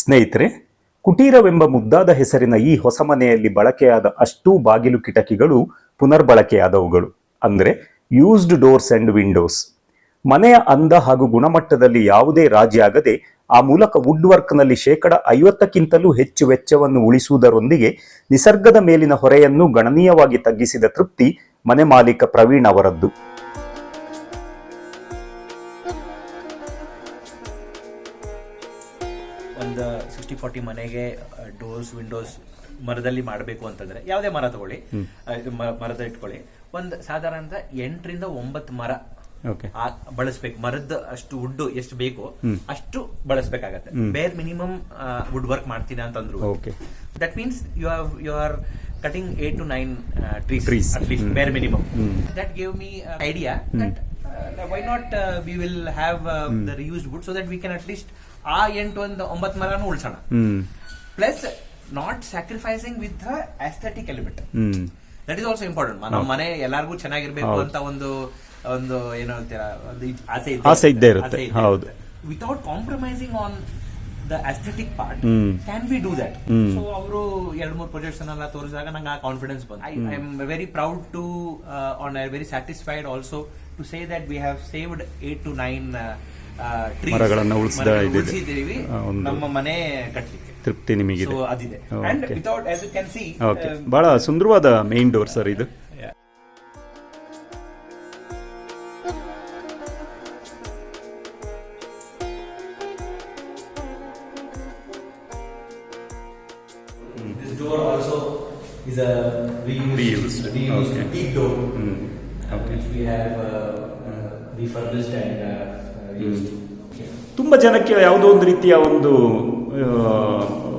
ಸ್ನೇಹಿತರೆ, ಕುಟೀರವೆಂಬ ಮುದ್ದಾದ ಹೆಸರಿನ ಈ ಹೊಸ ಮನೆಯಲ್ಲಿ ಬಳಕೆಯಾದ ಅಷ್ಟೂ ಬಾಗಿಲು ಕಿಟಕಿಗಳು ಪುನರ್ಬಳಕೆಯಾದವುಗಳು. ಅಂದರೆ ಯೂಸ್ಡ್ ಡೋರ್ಸ್ ಅಂಡ್ ವಿಂಡೋಸ್ ಮನೆಯ ಅಂದ ಹಾಗೂ ಗುಣಮಟ್ಟದಲ್ಲಿ ಯಾವುದೇ ರಾಜಿ ಆಗದೆ, ಆ ಮೂಲಕ ವುಡ್ ವರ್ಕ್ನಲ್ಲಿ ಶೇಕಡ ಐವತ್ತಕ್ಕಿಂತಲೂ ಹೆಚ್ಚು ವೆಚ್ಚವನ್ನು ಉಳಿಸುವುದರೊಂದಿಗೆ ನಿಸರ್ಗದ ಮೇಲಿನ ಹೊರೆಯನ್ನು ಗಣನೀಯವಾಗಿ ತಗ್ಗಿಸಿದ ತೃಪ್ತಿ ಮನೆ ಮಾಲೀಕ ಪ್ರವೀಣ್ ಅವರದ್ದು. ಒಂದು ಸಿಕ್ಸ್ಟಿ ಫಾರ್ಟಿ ಮನೆಗೆ ಡೋರ್ಸ್ ವಿಂಡೋಸ್ ಮರದಲ್ಲಿ ಮಾಡಬೇಕು ಅಂತಂದ್ರೆ ಯಾವುದೇ ಮರ ತಗೊಳ್ಳಿ. ಮ- ಮರದ ಇಟ್ಕೊಳ್ಳಿ. ಒಂದು ಸಾಧಾರಣದ ಎಂಟರಿಂದ ಒಂಬತ್ತು ಮರ ಆ- ಬಳಸ್ಬೇಕು. ಮರದ ಅಷ್ಟು ವುಡ್ ಎಷ್ಟು ಬೇಕು ಅಷ್ಟು ಬಳಸ್ಬೇಕಾಗತ್ತೆ. ಬೇರ್ ಮಿನಿಮಮ್ ವುಡ್ ವರ್ಕ್ ಮಾಡ್ತೀನಿ ಅಂತಂದ್ರು okay. That means you have you are cutting eight to nine trees Trees. at least bare minimum. that gave me will have that uh, so not we we at least uh, the that we can at least ಆ ಎಂಟು ಒಂದು ಒಂಬತ್ತು ಮರನೂ ಉಳಿಸೋಣ. Plus not sacrificing with aesthetic element that is also important ನಮ್ಮ ಮನೆ ಎಲ್ಲರಿಗೂ ಚೆನ್ನಾಗಿರ್ಬೇಕು ಅಂತ ಒಂದು ಒಂದು ಏನು ಹೇಳ್ತೀರಾ ಒಂದು ಆಸೆ ಆಸೆ ಇದ್ದೇ ಇರುತ್ತೆ, ಹೌದು. Without compromising on the aesthetic part can be do that so ಅವರು ಎರಡ್ ಮೂರು ಪ್ರೊಜೆಕ್ಟ್ಸ್ ಎಲ್ಲ ತೋರಿಸಿದಾಗ ನಂಗೆ ಆ ಕಾನ್ಫಿಡೆನ್ಸ್ ಬಂತು. I am very proud to and I very satisfied also to say that we have saved eight to nine ಮರಗಳನ್ನ ಉಳಿಸಿದ ನಮ್ಮ ಮನೆ ಕಟ್ಟಲಿಕ್ಕೆ ತೃಪ್ತಿ ನಿಮಗಿದೆ ಅದಿದೆ Okay. ಓಕೆ ಬಹಳ ಸುಂದರವಾದ ಮೇನ್ ಡೋರ್ ಸರ್ ಇದು This door also is a reused, Reused, reused okay. deep door, hmm uh, which we have uh, uh, refurbished and uh, uh. Okay. ತುಂಬ ಜನಕ್ಕೆ ಯಾವುದೋ ಒಂದು ರೀತಿಯ ಒಂದು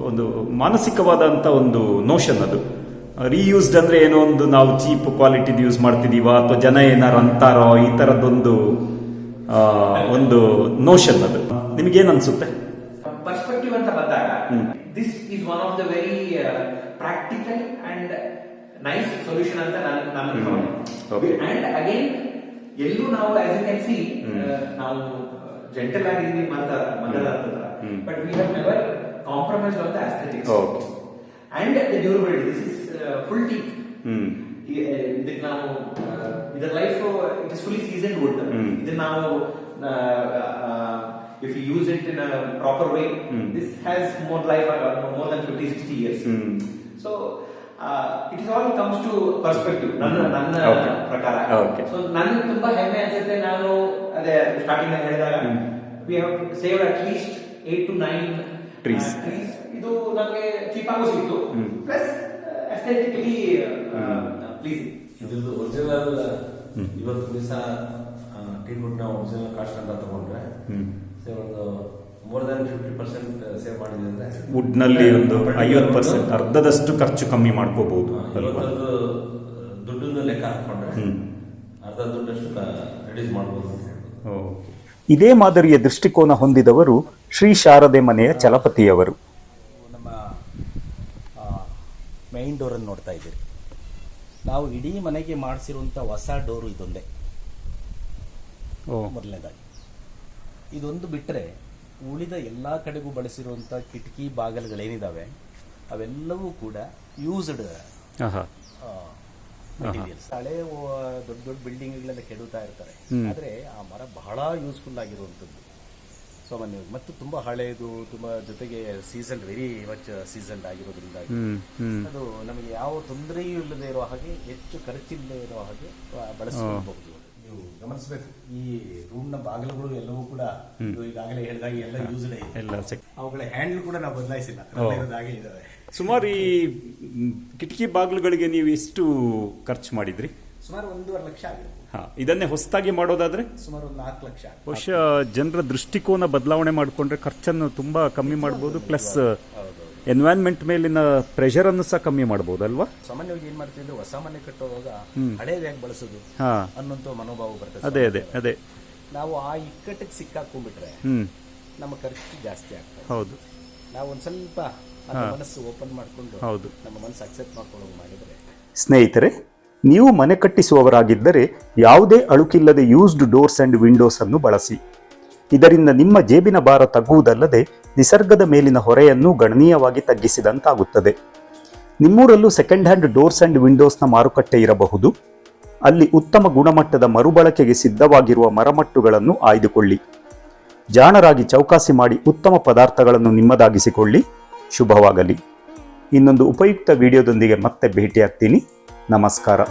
ಒಂದು ಮಾನಸಿಕವಾದಂಥ ಒಂದು ನೋಷನ್ ಅದು. ರೀಯೂಸ್ಡ್ ಅಂದರೆ ಏನೋ ಒಂದು ನಾವು ಚೀಪ್ ಕ್ವಾಲಿಟಿದು ಯೂಸ್ ಮಾಡ್ತಿದ್ದೀವ ಅಥವಾ ಜನ ಏನಾರು ಅಂತಾರೋ ಈ ಥರದ್ದೊಂದು ಒಂದು ನೋಷನ್ ಅದು. ನಿಮಗೇನು ಅನ್ಸುತ್ತೆ? ಪರ್ಸ್ಪೆಕ್ಟಿವ್ ಅಂತ ಬಂದಾಗ this is one of the very practical and nice solution ಅಂತ ನಾನು. ಅಂಡ್ ಅಗೇನ್ ಎಲ್ಲೂ ನಾವು ಆಸ್ ಯು ಕ್ಯಾನ್ ಸಿ ನಾವು ಜೆಂಟಲ್ ಆಗಿದ್ದೀವಿ ಮತ ಮದರ ಹತ್ರ but we have never compromise on the aesthetics and the durability this is full teak ಇದಕ್ಕೆ ನಾವು ಇದರ life it is fully season wood ಇದನ್ನ ನಾವು if you use it in proper way hmm. This has more life more than fifty sixty years hmm. So it is all comes to perspective ನನ್ನ ನನ್ನ Okay. ಪ್ರಕಾರ. So ನನ್ಗೆ ತುಂಬಾ ಹೆಮ್ಮೆ ಅನ್ಸುತ್ತೆ ನಾನು ಅದೇ ಸ್ಟಾರ್ಟಿಂಗ್ ಅಲ್ಲಿ ಹೇಳಿದಾಗ. We have save at least eight to nine trees trees ಇದು ನಮಗೆ ಚೀಪ್ ಆಗೋ ಸಿಕ್ತು. ಪ್ಲಸ್ ಅಸ್ಥೆಟಿಕಲಿ ಪ್ಲೀಸಿಂಗ್ ಇದ್ರದ್ದು ಒರಿಜಿನಲ್ ಇವತ್ತು ದಿವಸ ಟೀನ್ವುಡ್ ನಾವು ಒರಿಜಿನಲ್ ಕಾಸ್ಟ್ ಅಂತ ತಗೊಂಡ್ರೆ ಹ್ಮ್. ಒಂದು more than fifty percent save ಮಾಡಿದೆ ಅಂದ್ರೆ ವುಡ್ನಲ್ಲಿ ಒಂದು ಐವತ್ತು ಪರ್ಸೆಂಟ್ ಅರ್ಧದಷ್ಟು ಖರ್ಚು ಕಮ್ಮಿ ಮಾಡ್ಕೋಬಹುದು ಅಲ್ವಾ? ಇವತ್ತದ್ದು ದುಡ್ಡನ್ನು ಲೆಕ್ಕ ಹಾಕೊಂಡ್ರೆ ಅರ್ಧ ದುಡ್ಡಷ್ಟು ರಿಡ್ಯೂಸ್ ಮಾಡ್ಬೋದು ಅಂತ ಹೇಳ್ಬೋದು. ಓಕೆ. ಇದೇ ಮಾದರಿಯ ದೃಷ್ಟಿಕೋನ ಹೊಂದಿದವರು ಶ್ರೀ ಶಾರದೆ ಮನೆಯ ಚಲಪತಿಯವರು. ನಮ್ಮ ಡೋರ್ ಅನ್ನು ನೋಡ್ತಾ ಇದ್ದೀರಿ. ನಾವು ಇಡೀ ಮನೆಗೆ ಮಾಡಿಸಿರುವಂಥ ಹೊಸ ಡೋರು ಇದೊಂದೇ. ಓ. ಮೊದಲನೇದಾಗಿ. ಇದೊಂದು ಬಿಟ್ಟರೆ ಉಳಿದ ಎಲ್ಲ ಕಡೆಗೂ ಬಳಸಿರುವಂಥ ಕಿಟಕಿ ಬಾಗಿಲುಗಳೇನಿದ್ದಾವೆ ಅವೆಲ್ಲವೂ ಕೂಡ ಯೂಸ್ಡ್ ಮಟೀರಿಯಲ್ಸ್ ಹಳೆ ದೊಡ್ಡ ದೊಡ್ಡ ಬಿಲ್ಡಿಂಗ್ಗಳೆಲ್ಲ ಕೆಡುತ್ತಾ ಇರ್ತಾರೆ. ಆದ್ರೆ ಆ ಮರ ಬಹಳ ಯೂಸ್ಫುಲ್ ಆಗಿರುವಂಥದ್ದು. ಸಾಮಾನ್ಯವಾಗಿ ಮತ್ತು ತುಂಬಾ ಹಳೆಯದು ತುಂಬಾ ಜೊತೆಗೆ ಸೀಸನ್ ವೆರಿ ಮಚ್ ಸೀಸನ್ ಹ್ಮ್ ಅದು ನಮಗೆ ಯಾವ ತೊಂದರೆಯೂ ಇಲ್ಲದೆ ಇರೋ ಹಾಗೆ ಹೆಚ್ಚು ಖರ್ಚಿಲ್ಲದೆ ಇರೋ ಹಾಗೆ ಆ, ಬಳಸಿಕೊಳ್ಳಬಹುದು ನೀವು ಗಮನಿಸಬೇಕು. ಈ ರೂಮ್ನ ಬಾಗಿಲುಗಳು ಎಲ್ಲವೂ ಕೂಡ ಈಗಾಗಲೇ ಹೇಳಿದಾಗೆ ಎಲ್ಲ ಯೂಸ್ಡ್ ಇದೆ ಅವುಗಳ ಹ್ಯಾಂಡಲ್ ಕೂಡ ನಾವು ಬದಲಾಯಿಸಿಲ್ಲ. ಹಾಗೆ ಇದಾವೆ. ಸುಮಾರು ಈ ಕಿಟಕಿ ಬಾಗಿಲುಗಳಿಗೆ ನೀವು ಎಷ್ಟು ಖರ್ಚು ಮಾಡಿದ್ರಿ? ಸುಮಾರು ಒಂದೂವರೆ ಲಕ್ಷ ಆಗಿದೆ ಹಾ ಇದನ್ನೇ ಹೊಸದಾಗಿ ಮಾಡೋದಾದ್ರೆ? ಸುಮಾರು ಒಂದು ನಾಲ್ಕು ಲಕ್ಷ. ಬಹುಶಃ ಜನರ ದೃಷ್ಟಿಕೋನ ಬದಲಾವಣೆ ಮಾಡಿಕೊಂಡ್ರೆ ಖರ್ಚನ್ನು ತುಂಬಾ ಕಮ್ಮಿ ಮಾಡಬಹುದು ಪ್ಲಸ್ ಎನ್ವೈರನ್ಮೆಂಟ್ ಮೇಲಿನ ಪ್ರೆಷರ್ ಅನ್ನು ಸಹ ಕಮ್ಮಿ ಮಾಡಬಹುದು ಅಲ್ವಾ ಸಾಮಾನ್ಯವಾಗಿ ಏನ್ ಮಾಡ್ತಿದ್ರು ಹೊಸ ಮನೆ ಕಟ್ಟುವಾಗ ಹಳೇದು ಹೇಗೆ ಬಳಸೋದು ಹಾ. ಮನೋಭಾವ ಬರ್ತದೆ ಅದೇ ಅದೇ ಅದೇ. ನಾವು ಆ ಇಕ್ಕಟ್ಟಿಗೆ ಸಿಕ್ಕಾಕೊಂಡ್ಬಿಟ್ರೆ ಹ್ಮ್. ನಮ್ಮ ಖರ್ಚು ಜಾಸ್ತಿ ಆಗ್ತದೆ. ಹೌದು. ನಾವು ಒಂದ್ ಸ್ವಲ್ಪ ನಮ್ಮ ಮನಸ್ಸು ಓಪನ್ ಮಾಡ್ಕೊಂಡು ಹೌದು. ನಮ್ಮ ಮನಸ್ಸು ಅಕ್ಸೆಪ್ಟ್ ಮಾಡ್ಕೊಳ್ಳೋ ಮಾಡಿದ್ರೆ ಸ್ನೇಹಿತರೆ ನೀವು ಮನೆ ಕಟ್ಟಿಸುವವರಾಗಿದ್ದರೆ ಯಾವುದೇ ಅಳುಕಿಲ್ಲದೆ ಯೂಸ್ಡ್ ಡೋರ್ಸ್ ಅಂಡ್ ವಿಂಡೋಸ್ ಅನ್ನು ಬಳಸಿ. ಇದರಿಂದ ನಿಮ್ಮ ಜೇಬಿನ ಭಾರ ತಗ್ಗುವುದಲ್ಲದೆ ನಿಸರ್ಗದ ಮೇಲಿನ ಹೊರೆಯನ್ನು ಗಣನೀಯವಾಗಿ ತಗ್ಗಿಸಿದಂತಾಗುತ್ತದೆ. ನಿಮ್ಮೂರಲ್ಲೂ ಸೆಕೆಂಡ್ ಹ್ಯಾಂಡ್ ಡೋರ್ಸ್ ಅಂಡ್ ವಿಂಡೋಸ್ನ ಮಾರುಕಟ್ಟೆ ಇರಬಹುದು. ಅಲ್ಲಿ ಉತ್ತಮ ಗುಣಮಟ್ಟದ ಮರುಬಳಕೆಗೆ ಸಿದ್ಧವಾಗಿರುವ ಮರಮಟ್ಟುಗಳನ್ನು ಆಯ್ದುಕೊಳ್ಳಿ. ಜಾಣರಾಗಿ ಚೌಕಾಸಿ ಮಾಡಿ ಉತ್ತಮ ಪದಾರ್ಥಗಳನ್ನು ನಿಮ್ಮದಾಗಿಸಿಕೊಳ್ಳಿ. ಶುಭವಾಗಲಿ. ಇನ್ನೊಂದು ಉಪಯುಕ್ತ ವಿಡಿಯೋದೊಂದಿಗೆ ಮತ್ತೆ ಭೇಟಿಯಾಗ್ತೀನಿ. ನಮಸ್ಕಾರ.